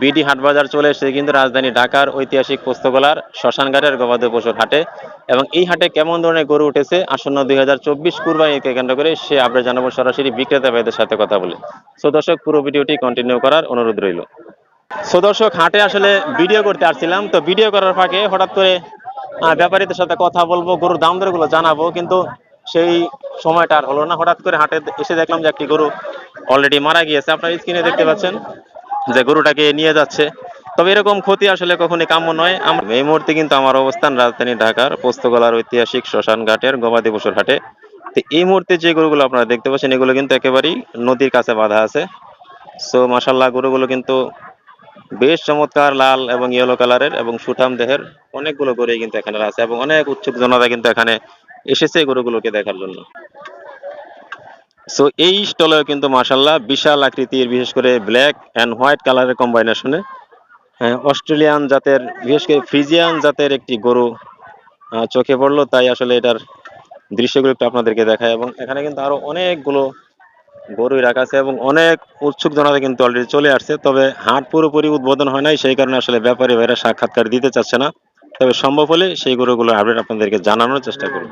BD হাট বাজার চলে এসেছে কিন্তু রাজধানী ঢাকার ঐতিহাসিক পোস্তগোলার শ্মশানঘাটের গবাদি পশুর হাটে। এবং এই হাটে কেমন ধরনের গরু উঠেছে? আসন্ন দুই হাজার চব্বিশ কুরবানিকে কেন্দ্র করে সে আপডেট জানাব সরাসরি বিক্রেতা ভাইদের সাথে কথা বলে। সো দর্শক, পুরো ভিডিওটি কন্টিনিউ করার অনুরোধ রইল। সো দর্শক, হাটে আসলে ভিডিও করতে আসছিলাম। তো ভিডিও করার ফাঁকে হঠাৎ করে ব্যাপারীদের সাথে কথা বলব, গরুর দাম দরগুলো জানাব, কিন্তু সেই সময়টা আর হলো না। হঠাৎ করে হাটে এসে দেখলাম যে একটি গরু অলরেডি মারা গিয়েছে। আপনার স্ক্রিনে দেখতে পাচ্ছেন। যে গরুটাকে নিয়ে যাচ্ছে। তবে এরকম ক্ষতি আসলে কখনই কাম্য নয়। আমার এই মুহূর্তে কিন্তু আমার অবস্থান রাজধানী ঢাকার পোস্তগোলার ঐতিহাসিক শ্মশান ঘাটের গবাদি পশুর হাটে। তো এই মুহূর্তে যে গরুগুলো আপনারা দেখতে পাচ্ছেন, এগুলো কিন্তু একেবারেই নদীর কাছে বাঁধা আছে। সো মাসাল্লাহ গরুগুলো কিন্তু বেশ চমৎকার লাল এবং ইয়েলো কালারের এবং সুঠাম দেহের অনেকগুলো গরুই কিন্তু এখানে আছে এবং অনেক উৎসুক জনতা কিন্তু এখানে এসেছে গরুগুলোকে দেখার জন্য। সো এই স্টলেও কিন্তু মাসাল্লাহ বিশাল আকৃতির, বিশেষ করে ব্ল্যাক অ্যান্ড হোয়াইট কালারের কম্বাইনেশনে অস্ট্রেলিয়ান জাতের, বিশেষ করে ফ্রিজিয়ান জাতের একটি গরু চোখে পড়ল। তাই আসলে এটার দৃশ্যগুলো একটু আপনাদেরকে দেখায় এবং এখানে কিন্তু আরও অনেকগুলো গরুই রাখা আছে এবং অনেক উৎসুক জনতা কিন্তু অলরেডি চলে আসছে। তবে হাট পুরোপুরি উদ্বোধন হয় নাই, সেই কারণে আসলে ব্যাপারী ভাইরা সাক্ষাৎকার দিতে চাচ্ছে না। তবে সম্ভব হলে সেই গরুগুলো আপডেট আপনাদেরকে জানানোর চেষ্টা করব।